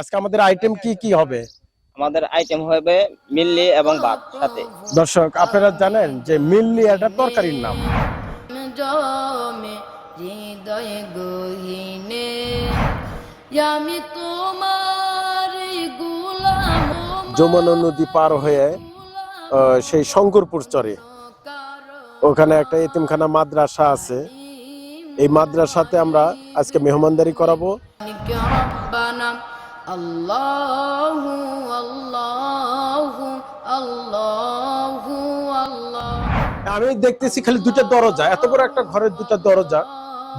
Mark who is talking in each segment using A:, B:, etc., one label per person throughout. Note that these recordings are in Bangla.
A: আজকে আমাদের আইটেম কি কি হবে
B: আমাদের আইটেম হবে মিল্লি এবং ভাত সাথে
A: দর্শক আপনারা জানেন যে মিল্লি একটা তরকারির নাম হৃদয় যমুনা নদী পার হয়ে সেই শঙ্করপুর চরে ওখানে একটা এতিমখানা মাদ্রাসা আছে এই মাদ্রাসাতে আমরা আজকে মেহমানদারি করাবো আল্লাহ আল্লাহ আল্লাহ আল্লাহ আমি দেখতেছি খালি দুটো দরজা এত বড় একটা ঘরের দুটো দরজা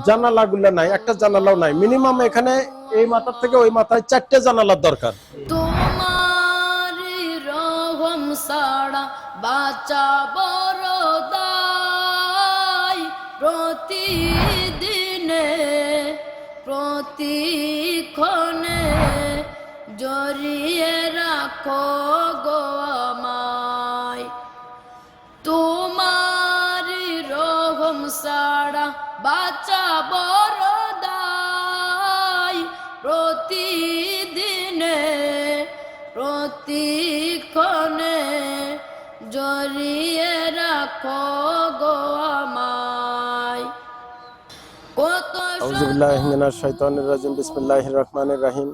A: জানালাগুলো নাই একটা জানালাও নাই মিনিমাম এখানে এই মাথার থেকে ওই মাথায় চারটে জানালার দরকার তোমার রহম সাড়া বাঁচা বড় প্রতিদিনে প্রতিক্ষণে জড়িয়ে রাখো গো তোমার রহম সাড়া বাঁচা বড় প্রতিদিনে প্রতিক্ষণে জড়িয়ে রাখো গো আমায় কত রাজিম রহিম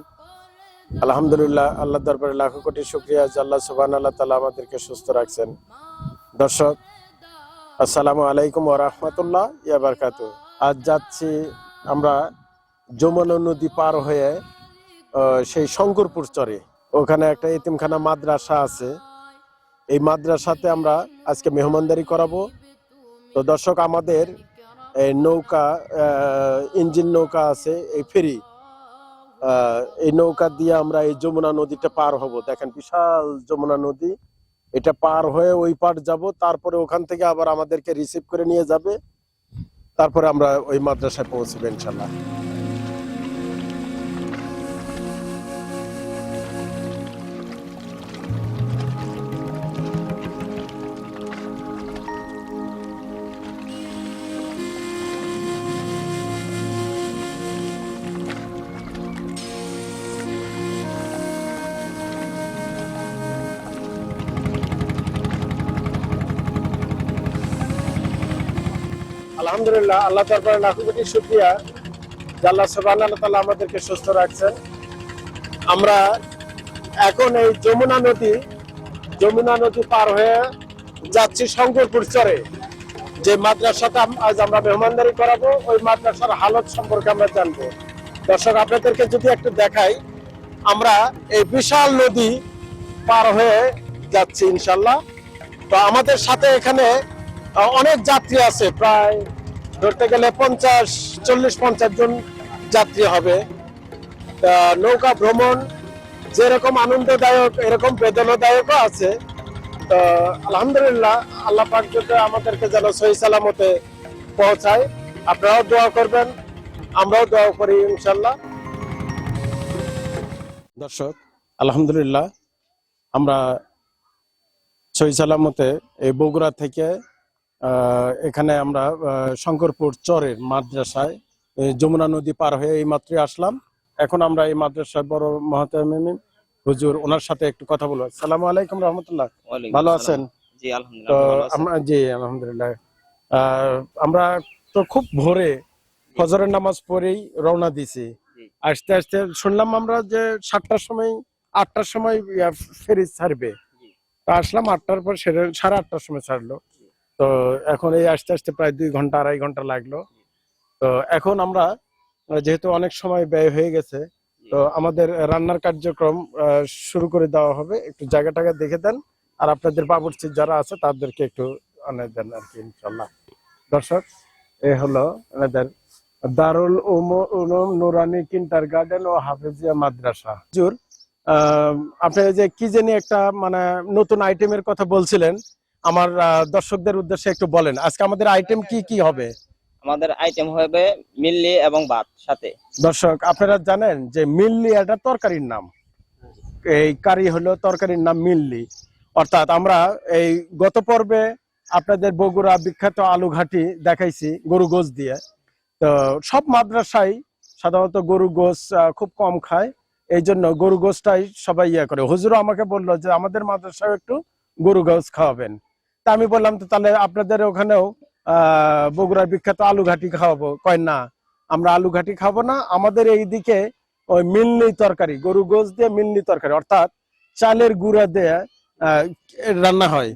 A: আলহামদুলিল্লাহ আল্লাহ দরবারে লাখো কোটি শুক্রিয়া যে আল্লাহ সুবাহ আল্লাহ তালা আমাদেরকে সুস্থ রাখছেন দর্শক আসসালামু আলাইকুম ওরহমতুল্লাহ ইয়াবারকাত আজ যাচ্ছি আমরা যমুনা নদী পার হয়ে সেই শঙ্করপুর চরে ওখানে একটা এতিমখানা মাদ্রাসা আছে এই মাদ্রাসাতে আমরা আজকে মেহমানদারি করাবো তো দর্শক আমাদের এই নৌকা ইঞ্জিন নৌকা আছে এই ফেরি এই নৌকা দিয়ে আমরা এই যমুনা নদীটা পার হব দেখেন বিশাল যমুনা নদী এটা পার হয়ে ওই পার যাব তারপরে ওখান থেকে আবার আমাদেরকে রিসিভ করে নিয়ে যাবে তারপরে আমরা ওই মাদ্রাসায় পৌঁছবে ইনশাল্লাহ আলহামদুলিল্লাহ আল্লাহ তারপরে লাখো কোটি সুক্রিয়া আল্লাহ সোবান আল্লাহ তালা আমাদেরকে সুস্থ রাখছেন আমরা এখন এই যমুনা নদী যমুনা নদী পার হয়ে যাচ্ছি শঙ্করপুর চরে যে মাদ্রাসাটা আজ আমরা মেহমানদারি করাবো ওই মাদ্রাসার হালত সম্পর্কে আমরা জানবো দর্শক আপনাদেরকে যদি একটু দেখাই আমরা এই বিশাল নদী পার হয়ে যাচ্ছি ইনশাল্লাহ তো আমাদের সাথে এখানে অনেক যাত্রী আছে প্রায় ধরতে গেলে পঞ্চাশ চল্লিশ পঞ্চাশ জন যাত্রী হবে নৌকা ভ্রমণ যেরকম আনন্দদায়ক এরকম বেদনাদায়কও আছে তো আলহামদুলিল্লাহ আল্লাহ পাক যদি আমাদেরকে যেন সহি সালামতে পৌঁছায় আপনারাও দোয়া করবেন আমরাও দোয়া করি ইনশাল্লাহ দর্শক আলহামদুলিল্লাহ আমরা সহি সালামতে এই বগুড়া থেকে এখানে আমরা শঙ্করপুর চরের মাদ্রাসায় যমুনা নদী পার হয়ে এই মাত্র আসলাম এখন আমরা এই মাদ্রাসায় বড় মহাতামিম হুজুর ওনার সাথে একটু কথা বলবো সালাম আলাইকুম রহমতুল্লাহ ভালো আছেন তো আমরা জি আলহামদুলিল্লাহ আমরা তো খুব ভোরে ফজরের নামাজ পড়েই রওনা দিছি আস্তে আস্তে শুনলাম আমরা যে সাতটার সময় আটটার সময় ফেরি ছাড়বে আসলাম আটটার পর সাড়ে আটটার সময় ছাড়লো তো এখন এই আস্তে আস্তে প্রায় দুই ঘন্টা আড়াই ঘন্টা লাগলো তো এখন আমরা যেহেতু অনেক সময় ব্যয় হয়ে গেছে তো আমাদের রান্নার কার্যক্রম শুরু করে দেওয়া হবে একটু জায়গা টাগা দেখে দেন আর আপনাদের বাবুর্চির যারা আছে তাদেরকে একটু আনে দেন আর কি ইনশাল্লাহ দর্শক এ হলো আমাদের দারুল উম নুরানি কিন্টার গার্ডেন ও হাফেজিয়া মাদ্রাসা জুর আপনি যে কি জানি একটা মানে নতুন আইটেমের কথা বলছিলেন আমার দর্শকদের উদ্দেশ্যে একটু বলেন আজকে আমাদের আইটেম কি কি হবে
B: আমাদের আইটেম হবে মিল্লি এবং ভাত সাথে
A: দর্শক আপনারা জানেন যে মিল্লি এটা তরকারির নাম এই কারি হলো তরকারির নাম মিল্লি অর্থাৎ আমরা এই গত পর্বে আপনাদের বগুড়া বিখ্যাত আলু ঘাটি দেখাইছি গরু গোস দিয়ে তো সব মাদ্রাসাই সাধারণত গরু গোস খুব কম খায় এই জন্য গরু গোসটাই সবাই ইয়ে করে হুজুরও আমাকে বললো যে আমাদের মাদ্রাসায় একটু গরু গোস খাওয়াবেন তা আমি বললাম তো তাহলে আপনাদের ওখানেও বগুড়ার বিখ্যাত আলু ঘাটি খাওয়াবো কয় না আমরা আলু ঘাটি খাবো না আমাদের এই দিকে ওই মিলনি তরকারি গরু গোস দিয়ে মিলনি তরকারি অর্থাৎ চালের গুঁড়া দিয়ে রান্না হয়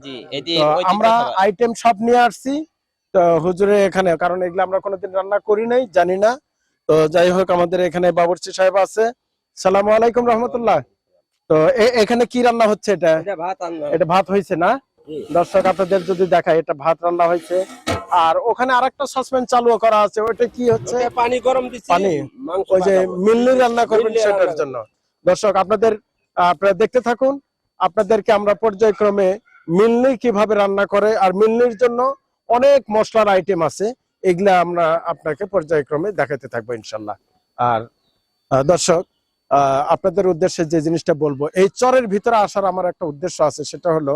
A: আমরা আইটেম সব নিয়ে আসছি তো হুজুরে এখানে কারণ এগুলো আমরা কোনোদিন রান্না করি নাই জানি না তো যাই হোক আমাদের এখানে বাবরচি সাহেব আছে সালাম আলাইকুম রহমতুল্লাহ তো এখানে কি রান্না হচ্ছে এটা এটা ভাত হয়েছে না দর্শক আপনাদের যদি দেখা এটা ভাত রান্না হয়েছে আর ওখানে আরেকটা সাসপেন্ড চালু করা আছে ওটা কি হচ্ছে
B: পানি গরম দিচ্ছি
A: পানি ওই যে মিল্লি রান্না করবেন সেটার জন্য দর্শক আপনাদের আপনারা দেখতে থাকুন আপনাদেরকে আমরা পর্যায়ক্রমে মিল্লি কিভাবে রান্না করে আর মিল্লির জন্য অনেক মশলার আইটেম আছে এগুলা আমরা আপনাকে পর্যায়ক্রমে দেখাতে থাকবো ইনশাল্লাহ আর দর্শক আপনাদের উদ্দেশ্যে যে জিনিসটা বলবো এই চরের ভিতরে আসার আমার একটা উদ্দেশ্য আছে সেটা হলো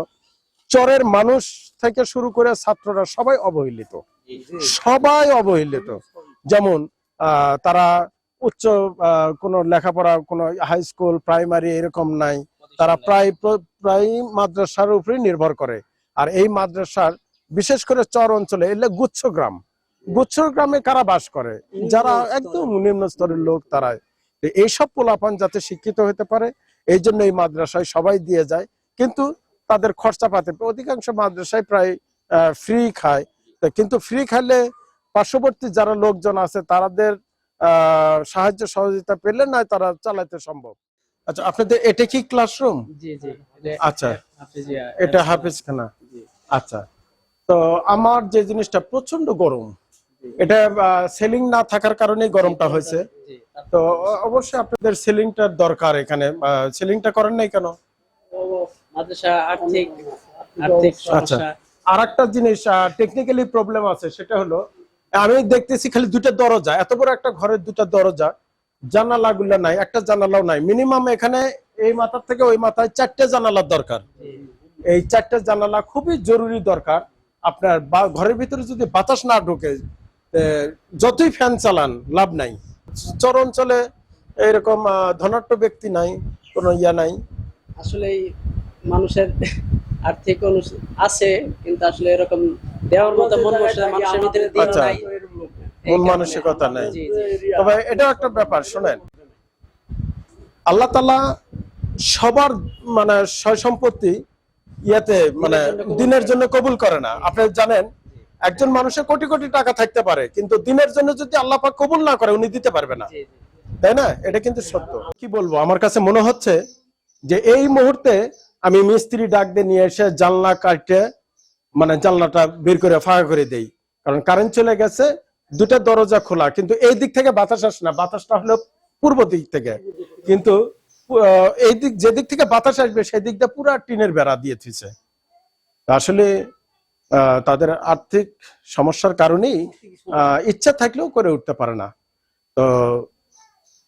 A: চরের মানুষ থেকে শুরু করে ছাত্ররা সবাই অবহেলিত সবাই অবহেলিত যেমন তারা উচ্চ কোনো লেখাপড়া কোনো হাই স্কুল প্রাইমারি এরকম নাই তারা প্রায় প্রায় মাদ্রাসার উপরে নির্ভর করে আর এই মাদ্রাসার বিশেষ করে চর অঞ্চলে এলে গুচ্ছ গ্রাম গুচ্ছ গ্রামে কারা বাস করে যারা একদম নিম্ন স্তরের লোক তারাই এইসব পোলাপান যাতে শিক্ষিত হতে পারে এই জন্য এই মাদ্রাসায় সবাই দিয়ে যায় কিন্তু তাদের খরচা পাতে অধিকাংশ মাদ্রাসায় প্রায় ফ্রি খায় কিন্তু ফ্রি খাইলে পার্শ্ববর্তী যারা লোকজন আছে তাদের সাহায্য সহযোগিতা পেলে না তারা চালাতে সম্ভব আচ্ছা আপনাদের এটা কি ক্লাসরুম আচ্ছা এটা হ্যাঁ। খানা আচ্ছা তো আমার যে জিনিসটা প্রচন্ড গরম এটা সেলিং না থাকার কারণে গরমটা হয়েছে তো অবশ্যই আপনাদের সেলিংটার দরকার এখানে সেলিংটা করেন নাই কেন
B: আর
A: একটা আচ্ছা, জিনিস টেকনিক্যালি প্রবলেম আছে সেটা হলো আমি দেখতেছি খালি দরজা এত বড় একটা ঘরের দরজা জানালাগুলো নাই একটা জানালাও নাই মিনিমাম এখানে এই মাথার থেকে ওই মাথায় চারটে জানালার দরকার এই চারটে জানালা খুবই জরুরি দরকার আপনার ঘরের ভিতরে যদি বাতাস না ঢোকে যতই ফ্যান চালান লাভ নাই চর অঞ্চলে এরকম ধনাঢ্য ব্যক্তি নাই কোন ইয়া নাই
B: আসলে মানুষের আর্থিক আছে কিন্তু আসলে এরকম দেওয়ার মতো মন বসে মানুষের ভিতরে আচ্ছা,
A: মানসিকতা তবে এটাও একটা ব্যাপার আল্লাহ সবার মানে সম্পত্তি ইয়াতে মানে দিনের জন্য কবুল করে না আপনি জানেন একজন মানুষের কোটি কোটি টাকা থাকতে পারে কিন্তু দিনের জন্য যদি আল্লাহ পাক কবুল না করে উনি দিতে পারবে না তাই না এটা কিন্তু সত্য কি বলবো আমার কাছে মনে হচ্ছে যে এই মুহূর্তে আমি মিস্ত্রি ডাক দিয়ে নিয়ে এসে জানলা কাটে মানে জানলাটা বের করে ফাঁকা করে দেই কারণ কারেন্ট চলে গেছে দুটা দরজা খোলা কিন্তু এই দিক থেকে বাতাস আসে না বাতাসটা হলো পূর্ব দিক থেকে কিন্তু এই দিক যে দিক থেকে বাতাস আসবে সেই দিকটা পুরো টিনের বেড়া দিয়ে থিছে আসলে তাদের আর্থিক সমস্যার কারণেই ইচ্ছা থাকলেও করে উঠতে পারে না তো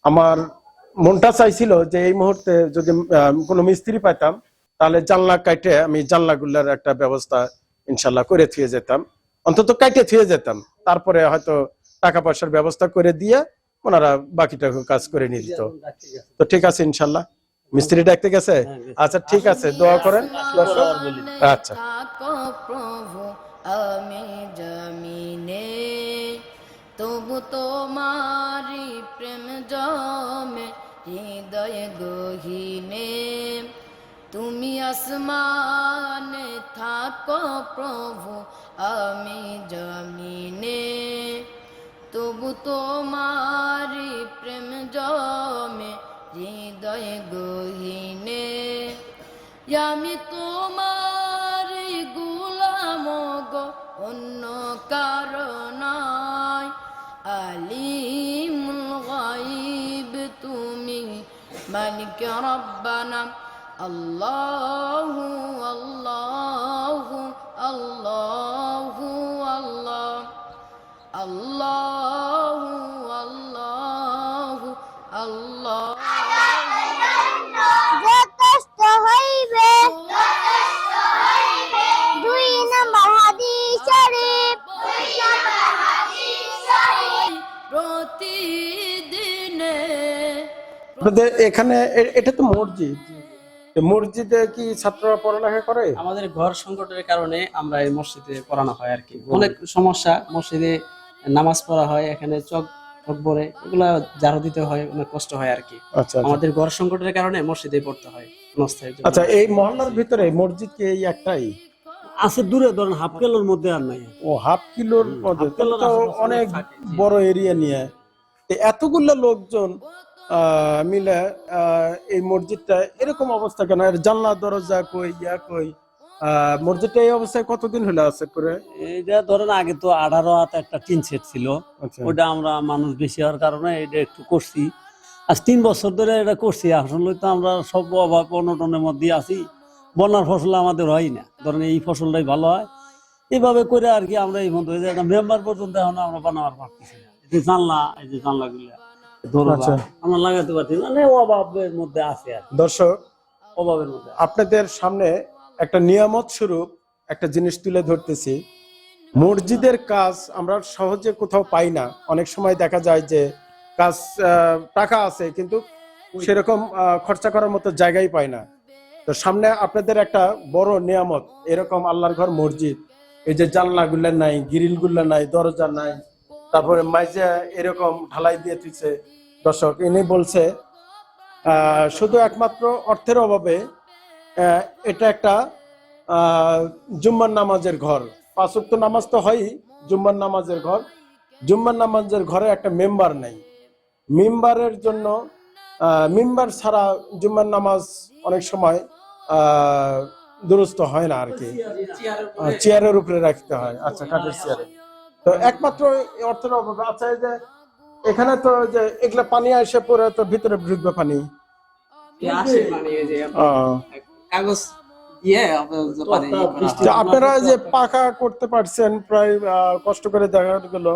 A: আমার মনটা চাইছিল যে এই মুহূর্তে যদি কোনো মিস্ত্রি পাইতাম তাহলে জানলা কাটে আমি জানলা গুলার একটা ব্যবস্থা ইনশাল্লাহ করে থুয়ে যেতাম অন্তত কাটে থুয়ে যেতাম তারপরে হয়তো টাকা পয়সার ব্যবস্থা করে দিয়ে ওনারা বাকিটা কাজ করে নিয়ে তো ঠিক আছে ইনশাল্লাহ মিস্ত্রি ডাকতে গেছে আচ্ছা ঠিক আছে দোয়া করেন আচ্ছা
C: আমি তবু তোমারি প্রেম জমে হৃদয় গহিনে তুমি আসমানে থাকো প্রভু আমি জমিনে তবু তোমারি প্রেম জমে হৃদয় গহিনে আমি তোমার গুলাম গো অন্য কারণ আলিম গাইব তুমি মালিক রব্বানা الله الله الله আল্লাহ الله الله الله
A: এখানে এটা তো মসজিদ মসজিদে কি ছাত্ররা পড়ালেখা করে
B: আমাদের ঘর সংকটের কারণে আমরা এই মসজিদে পড়ানো হয় আর কি অনেক সমস্যা মসজিদে নামাজ পড়া হয় এখানে চক জারো দিতে হয় অনেক কষ্ট হয় আর কি আচ্ছা, আচ্ছা। আমাদের ঘর সংকটের কারণে মসজিদে পড়তে হয়
A: আচ্ছা এই মহল্লার ভিতরে মসজিদ এই একটাই
B: আছে দূরে ধরেন হাফ কিলোর মধ্যে আর নাই
A: ও হাফ কিলোর মধ্যে অনেক বড় এরিয়া নিয়ে এতগুলো লোকজন মিলে এই মসজিদটা এরকম অবস্থা কেন এর জানলা দরজা কই ইয়া কই মসজিদটা এই অবস্থায় কতদিন আছে পরে
B: ধরেন আগে তো আঠারো একটা টিন সেট ছিল আচ্ছা। ওটা আমরা মানুষ বেশি হওয়ার কারণে এটা একটু করছি আজ তিন বছর ধরে এটা করছি আসলে তো আমরা সব অভাব অনটনের মধ্যে আছি বন্যার ফসল আমাদের হয় না ধরেন এই ফসলটাই ভালো হয় এইভাবে করে আর কি আমরা এই বন্ধ হয়ে মেম্বার পর্যন্ত এখন আমরা বানাবার পারতেছি না এই যে জানলা এই যে জানলাগুলো আচ্ছা। আমরা লাগাতে পারছি মানে অভাবের মধ্যে আছে
A: দর্শক অভাবের মধ্যে আপনাদের সামনে একটা নিয়ামত স্বরূপ একটা জিনিস তুলে ধরতেছি মসজিদের কাজ আমরা সহজে কোথাও পাই না অনেক সময় দেখা যায় যে কাজ টাকা আছে কিন্তু সেরকম খরচা করার মতো জায়গাই পাই না তো সামনে আপনাদের একটা বড় নিয়ামত এরকম আল্লাহর ঘর মসজিদ এই যে জানলাগুলো নাই গ্রিলগুলো নাই দরজা নাই তারপরে মাইজা এরকম ঢালাই দিয়ে দিচ্ছে দর্শক ইনি বলছে শুধু একমাত্র অর্থের অভাবে এটা একটা জুম্মার নামাজের ঘর পাঁচক্ত নামাজ তো হয়ই জুম্মার নামাজের ঘর জুম্মার নামাজের ঘরে একটা মেম্বার নেই মেম্বারের জন্য মেম্বার ছাড়া জুম্মার নামাজ অনেক সময় দুরুস্ত হয় না আর কি চেয়ারের উপরে রাখতে হয় আচ্ছা কাঠের চেয়ারে তো একমাত্র অর্থের অভাবে আছে যে এখানে তো যে এগুলা পানি আসে পরে তো ভিতরে ঢুকবে পানি আপনারা যে পাকা করতে পারছেন প্রায় কষ্ট করে দেখা গেলো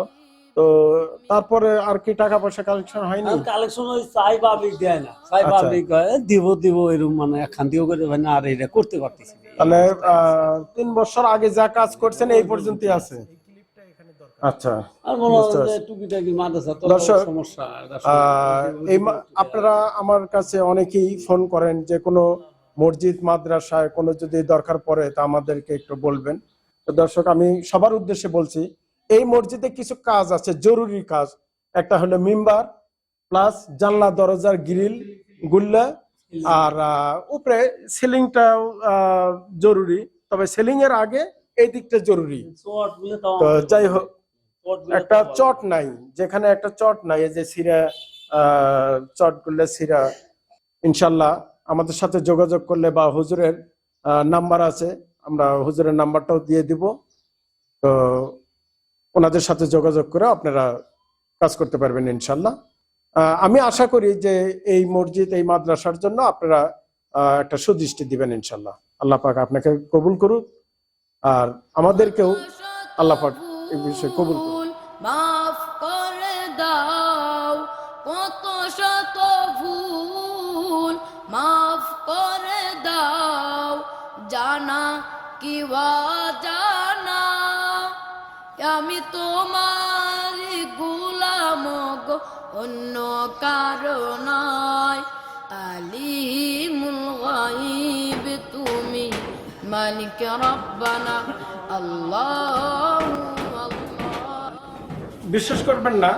A: তো তারপরে আর কি টাকা পয়সা কালেকশন হয়নি
B: কালেকশন ওই চাই পাবলিক দেয় না চাই পাবলিক আচ্ছা। দিব দিব এরকম মানে একখান দিয়েও করে না আর এটা করতে পারতেছি
A: তাহলে তিন বছর আগে যা কাজ করছেন এই পর্যন্তই আছে আচ্ছা আপনারা আমার কাছে অনেকেই ফোন করেন মসজিদ মাদ্রাসায় কোনো যদি দরকার পড়ে তা আমাদেরকে একটু বলবেন তো দর্শক আমি সবার উদ্দেশ্যে বলছি এই মসজিদে কিছু কাজ আছে জরুরি কাজ একটা হলো মিম্বার প্লাস জানলা দরজার গ্রিল গুল্লা আর উপরে সিলিংটাও জরুরি তবে সিলিং এর আগে এই দিকটা জরুরি যাই হোক একটা চট নাই যেখানে একটা চট নাই যে সিরা চট করলে সিরা ইনশাল্লাহ আমাদের সাথে যোগাযোগ করলে বা হুজুরের নাম্বার আছে আমরা হুজুরের নাম্বারটাও দিয়ে দিব তো ওনাদের সাথে যোগাযোগ করে আপনারা কাজ করতে পারবেন ইনশাল্লাহ আমি আশা করি যে এই মসজিদ এই মাদ্রাসার জন্য আপনারা একটা সুদৃষ্টি দিবেন ইনশাল্লাহ আল্লাহ পাক আপনাকে কবুল করুক আর আমাদেরকেও আল্লাহ পাক এই কবুল মাফ করে দাও কত শত ভুল মাফ করে দাও জানা কি জানা আমি তোমার গুলাম গো অন্য কারণায় আলিমুল গাইব তুমি মালিক রব্বানা আল্লাহ বিশ্বাস করবেন না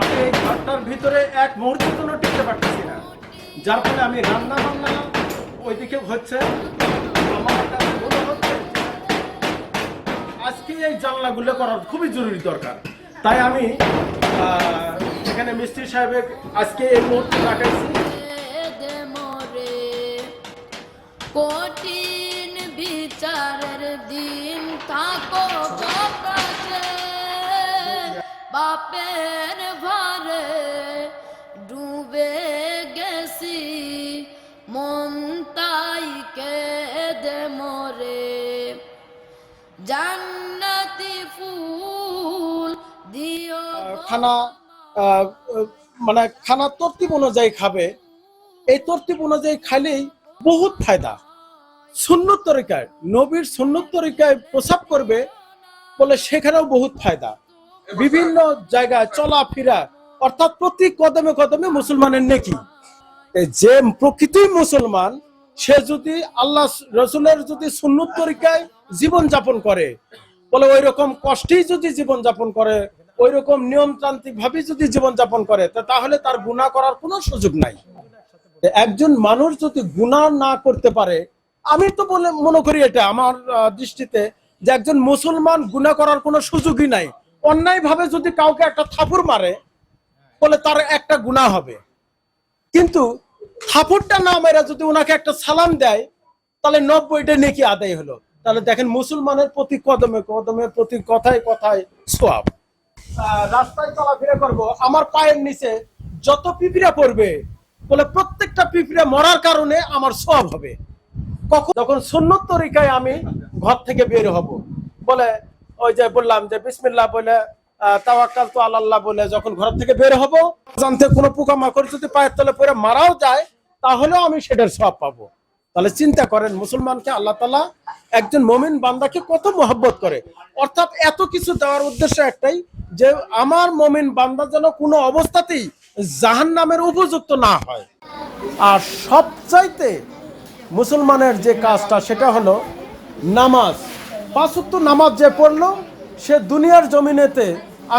A: আমি এই ঘরটার ভিতরে এক মুহূর্তের জন্য টিকতে পারতেছি না যার ফলে আমি রান্না বান্না ওইদিকে হচ্ছে হচ্ছে আজকে এই জানলা গুলো করার খুবই জরুরি দরকার তাই আমি এখানে মিস্ত্রি সাহেবের আজকে এই মুহূর্তে রাখাইছি কঠিন বিচারের দিন থাকো বাপের ভারে ডুবে গেছি মন তাই কেদে মরে জান্নাতি ফুল দিও খানা মানে খানা তর্তিব অনুযায়ী খাবে এই তর্তিব অনুযায়ী খাইলেই বহুত ফায়দা সুন্নত তরিকায় নবীর সুন্নত তরিকায় প্রসাব করবে বলে সেখানেও বহুত ফায়দা বিভিন্ন জায়গায় চলাফেরা অর্থাৎ প্রতি কদমে কদমে মুসলমানের নেকি যে প্রকৃতি মুসলমান সে যদি আল্লাহ রসুলের যদি সুন্নত তরিকায় জীবন যাপন করে বলে ওই রকম কষ্টেই যদি জীবন যাপন করে ওই রকম নিয়মতান্ত্রিক ভাবে যদি জীবন যাপন করে তাহলে তার গুণা করার কোনো সুযোগ নাই একজন মানুষ যদি গুণা না করতে পারে আমি তো বলে মনে করি এটা আমার দৃষ্টিতে যে একজন মুসলমান গুণা করার কোনো সুযোগই নাই অন্যায় ভাবে যদি কাউকে একটা থাপুর মারে বলে তার একটা গুণা হবে কিন্তু থাপুরটা না মেরা যদি ওনাকে একটা সালাম দেয় তাহলে নব্বইটা নেকি আদায় হলো তাহলে দেখেন মুসলমানের প্রতি কদমে কদমে প্রতি কথায় কথায় সোয়াব রাস্তায় চলাফেরা করবো আমার পায়ের নিচে যত পিপিরা পড়বে বলে প্রত্যেকটা পিপিরা মরার কারণে আমার সোয়াব হবে কখন যখন সুন্নত তরিকায় আমি ঘর থেকে বের হব বলে ওই যে বললাম যে বিসমিল্লা বলে তাওয়াক্কাল তো আল্লাহ বলে যখন ঘর থেকে বের হব জানতে কোনো পোকা মাকড় যদি পায়ের তলে পরে মারাও যায় তাহলেও আমি সেটার সব পাবো তাহলে চিন্তা করেন মুসলমানকে আল্লাহ তালা একজন মমিন বান্দাকে কত মহব্বত করে অর্থাৎ এত কিছু দেওয়ার উদ্দেশ্য একটাই যে আমার মমিন বান্দা যেন কোনো অবস্থাতেই জাহান নামের উপযুক্ত না হয় আর সবচাইতে মুসলমানের যে কাজটা সেটা হলো নামাজ পাঁচুক্ত নামাজ যে পড়লো সে দুনিয়ার জমিনেতে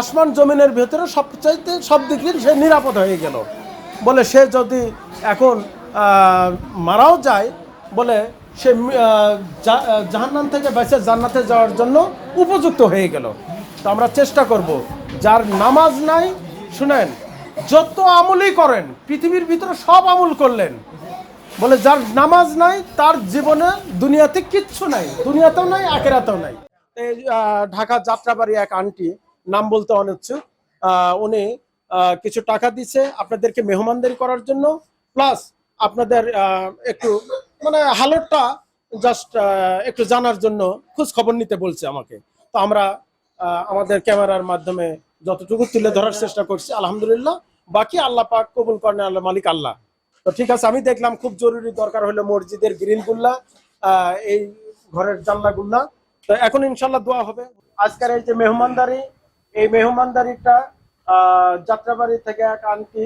A: আসমান জমিনের ভেতরে চাইতে সব দিক সে নিরাপদ হয়ে গেল বলে সে যদি এখন মারাও যায় বলে সে জাহান্নান থেকে বেঁচে জান্নাতে যাওয়ার জন্য উপযুক্ত হয়ে গেল তো আমরা চেষ্টা করব যার নামাজ নাই শুনেন যত আমলই করেন পৃথিবীর ভিতরে সব আমল করলেন বলে যার নামাজ নাই তার জীবনে দুনিয়াতে কিচ্ছু নাই দুনিয়াতেও নাই আখেরাতেও নাই ঢাকা যাত্রাবাড়ি এক আন্টি নাম বলতে অনিচ্ছুক উনি কিছু টাকা দিছে আপনাদেরকে মেহমানদারি করার জন্য প্লাস আপনাদের একটু মানে হালতটা জাস্ট একটু জানার জন্য খোঁজ খবর নিতে বলছে আমাকে তো আমরা আমাদের ক্যামেরার মাধ্যমে যতটুকু তুলে ধরার চেষ্টা করছি আলহামদুলিল্লাহ বাকি আল্লাহ পাক কবুল করেন আল্লাহ মালিক আল্লাহ তো ঠিক আছে আমি দেখলাম খুব জরুরি দরকার হলো মসজিদের গ্রিল গুল্লা এই ঘরের জানলা গুল্লা তো এখন ইনশাল্লাহ দোয়া হবে আজকের এই যে মেহমানদারি এই মেহমানদারিটা যাত্রাবাড়ি থেকে এক আন্টি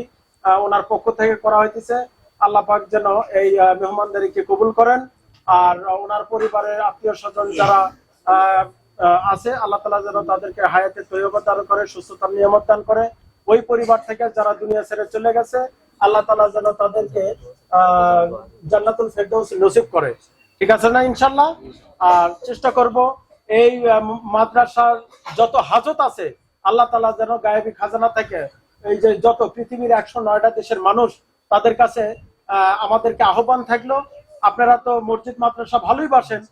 A: ওনার পক্ষ থেকে করা হইতেছে আল্লাহ পাক যেন এই মেহমানদারিকে কবুল করেন আর ওনার পরিবারের আত্মীয় স্বজন যারা আছে আল্লাহ তালা যেন তাদেরকে হায়াতে তৈরি করে সুস্থতার নিয়ামত দান করে ওই পরিবার থেকে যারা দুনিয়া ছেড়ে চলে গেছে আল্লাহ তালা যেন তাদেরকে জান্নাতুল ফেরদৌস নসিব করে ঠিক আছে না ইনশাল্লাহ আর চেষ্টা করব এই মাদ্রাসার যত হাজত আছে আল্লাহ তালা যেন গায়েবী খাজানা থেকে এই যে যত পৃথিবীর একশো নয়টা দেশের মানুষ তাদের কাছে আমাদেরকে আহ্বান থাকলো আপনারা তো মসজিদ মাদ্রাসা ভালোই বাসেন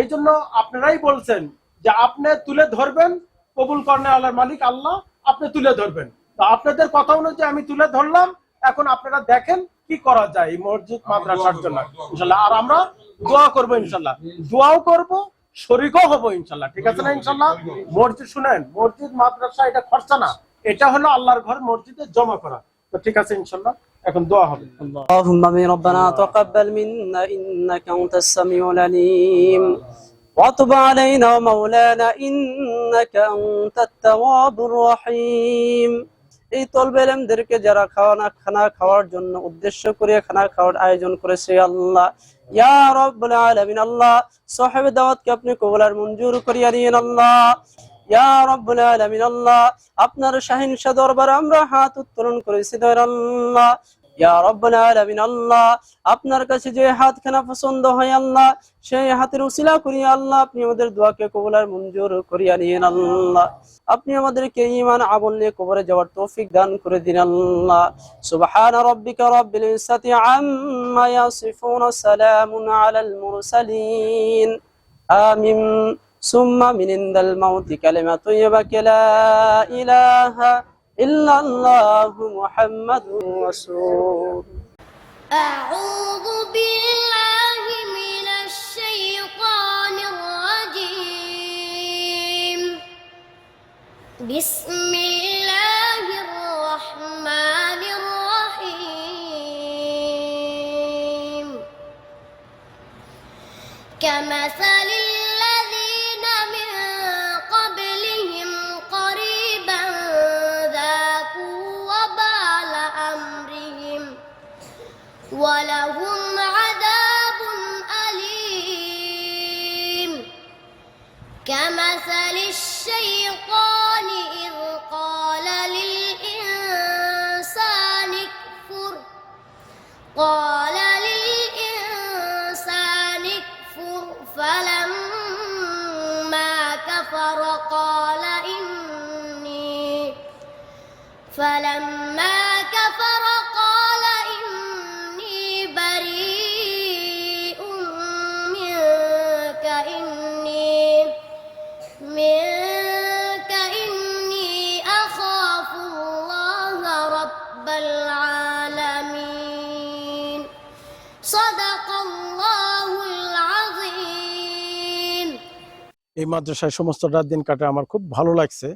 A: এই জন্য আপনারাই বলছেন যে আপনি তুলে ধরবেন কবুল কর্ণে আল্লাহ মালিক আল্লাহ আপনি তুলে ধরবেন তো আপনাদের কথা অনুযায়ী আমি তুলে ধরলাম এখন আপনারা দেখেন কি করা যায় এই মসজিদ মাদ্রাসার জন্য ইনশাল্লাহ আর আমরা দোয়া করব ইনশাল্লাহ দোয়াও করব শরিকও হবো ইনশাল্লাহ ঠিক আছে না ইনশাল্লাহ মসজিদ শুনেন মসজিদ মাদ্রাসা এটা খরচা না এটা হলো আল্লাহর ঘর মসজিদে জমা করা তো ঠিক আছে ইনশাল্লাহ এখন দোয়া হবে
C: আল্লাহুম্মা রাব্বানা তাকাব্বাল মিন্না ইন্নাকা আনতাস সামিউল আলিম وتب علينا مولانا إنك أنت التواب الرحيم এই তলবে এলেমদেরকে যারা খাওয়ানা খানা খাওয়ার জন্য উদ্দেশ্য করে খানা খাওয়ার আয়োজন করেছে আল্লাহ আল্লাহ সাহেব দাওয়াতকে আপনি মঞ্জুর করিয়া আল্লাহ আপনার শাহিনশা দরবার আমরা হাত উত্তোলন করেছি দয়াল আপনার কাছে যে হাত খানা পছন্দ হয় আল্লাহ সেই হাতের উসিলা করিয়া আল্লাহ আপনি আমাদের দোয়াকে কবলার মঞ্জুর করিয়া নিয়েন আল্লাহ আপনি আমাদেরকে ইমান আমল নিয়ে কবরে যাওয়ার তৌফিক দান করে দিন আল্লাহ সুবহান রাব্বিকা রাব্বিল ইজ্জাতি আম্মা ইয়াসিফুন সালামুন আলাল মুরসালিন আমিন সুম্মা মিনিন্দাল মাউতি কালিমাতুন ইয়াবাকা লা ইলাহা إلا الله محمد رسول أعوذ بالله من الشيطان الرجيم بسم الله الرحمن الرحيم كمثل كمثل الشيطان إذ قال للإنسان اكفر قال للإنسان اكفر فلما كفر قال
A: إني فلما এই মাদ্রাসায় সমস্ত রাত দিন কাটে আমার খুব ভালো লাগছে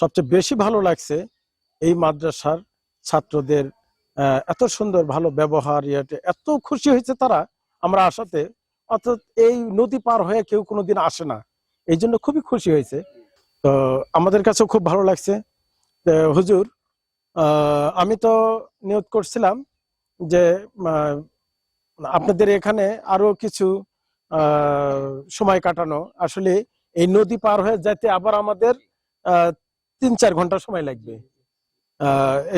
A: সবচেয়ে বেশি ভালো লাগছে এই মাদ্রাসার ছাত্রদের এত সুন্দর ভালো ব্যবহার ইয়াতে এত খুশি হয়েছে তারা আমরা আসাতে অর্থাৎ এই নদী পার হয়ে কেউ কোনোদিন আসে না এই জন্য খুবই খুশি হয়েছে তো আমাদের কাছেও খুব ভালো লাগছে হুজুর আমি তো নিয়োগ করছিলাম যে আপনাদের এখানে আরো কিছু সময় কাটানো আসলে এই নদী পার হয়ে যাইতে আবার আমাদের তিন চার ঘন্টা সময় লাগবে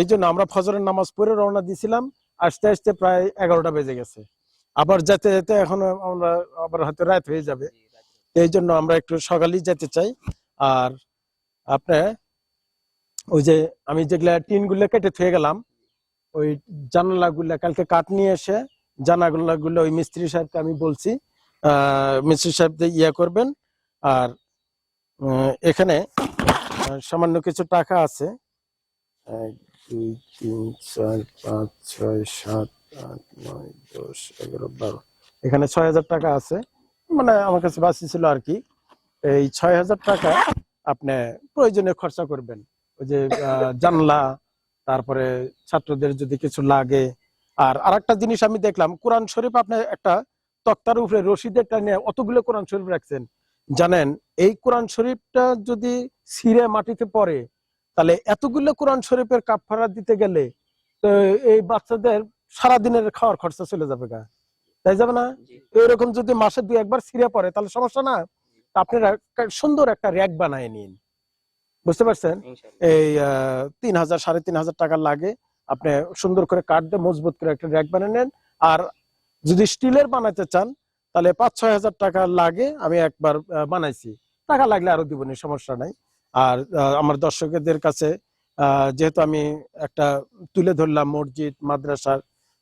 A: এই জন্য আমরা ফজরের নামাজ পড়ে রওনা দিয়েছিলাম আস্তে আস্তে প্রায় এগারোটা বেজে গেছে আবার যেতে যেতে এখন আমরা আবার হয়তো রাত হয়ে যাবে এই জন্য আমরা একটু সকালেই যেতে চাই আর আপনার ওই যে আমি যেগুলা গুলো কেটে থুয়ে গেলাম ওই জানালাগুলো কালকে কাট নিয়ে এসে জানাগুলাগুলো ওই মিস্ত্রি সাহেবকে আমি বলছি মিস্ত্রি সাহেবদের ইয়ে করবেন আর এখানে সামান্য কিছু টাকা আছে এক দুই তিন চার পাঁচ ছয় সাত আট নয় দশ এগারো বারো এখানে ছয় হাজার টাকা আছে মানে আমার কাছে বাসি ছিল আর কি এই ছয় হাজার টাকা আপনি প্রয়োজনে খরচা করবেন ওই যে জানলা তারপরে ছাত্রদের যদি কিছু লাগে আর আর একটা জিনিস আমি দেখলাম কোরআন শরীফ আপনি একটা তক্তার উপরে রশিদের টানে অতগুলো কোরআন শরীফ রাখছেন জানেন এই কোরআন শরীফটা যদি সিরে মাটিতে পড়ে তাহলে এতগুলো কোরআন শরীফের কাপ ফাড়া দিতে গেলে তো এই বাচ্চাদের সারাদিনের খাওয়ার খরচা চলে যাবে গা তাই যাবে না এরকম যদি মাসে দুই একবার ছিঁড়ে পড়ে তাহলে সমস্যা না আপনারা সুন্দর একটা র্যাক বানায় নিন বুঝতে পারছেন এই তিন হাজার সাড়ে তিন হাজার টাকা লাগে আপনি সুন্দর করে কাঠ দিয়ে মজবুত করে একটা র্যাক বানিয়ে নেন আর যদি স্টিলের বানাইতে চান তাহলে পাঁচ ছয় হাজার টাকা লাগে আমি একবার বানাইছি টাকা লাগলে আরো দিবনি সমস্যা নাই আর আমার দর্শকদের কাছে যেহেতু আমি একটা তুলে ধরলাম মসজিদ মাদ্রাসার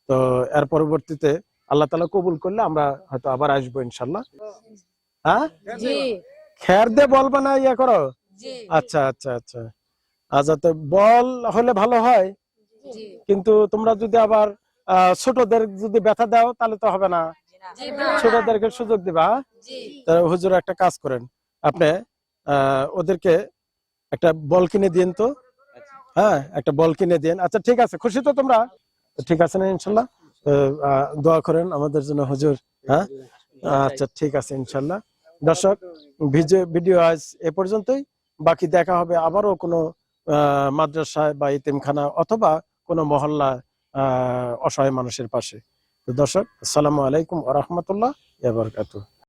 A: তো এর পরবর্তীতে আল্লাহ তালা কবুল করলে আমরা হয়তো আবার আসবো ইনশাল্লাহ হ্যাঁ খ্যার দে বল বানাই ইয়ে করো আচ্ছা আচ্ছা আচ্ছা আচ্ছা বল হলে ভালো হয় কিন্তু তোমরা যদি আবার ছোটদের যদি ব্যথা দাও তাহলে তো হবে না ছোটদেরকে সুযোগ দিবা হুজুর একটা কাজ করেন আপনি ওদেরকে একটা বল কিনে দিন তো হ্যাঁ একটা বল কিনে দিন আচ্ছা ঠিক আছে খুশি তো তোমরা ঠিক আছে না ইনশাল্লাহ দোয়া করেন আমাদের জন্য হুজুর হ্যাঁ আচ্ছা ঠিক আছে ইনশাল্লাহ দর্শক ভিডিও আজ এ পর্যন্তই বাকি দেখা হবে আবারও কোনো মাদ্রাসায় বা ইতিমখানা অথবা কোনো মহল্লায় অসহায় মানুষের পাশে তো দর্শক আসসালামু আলাইকুম আ রহমতুল্লাহ এবার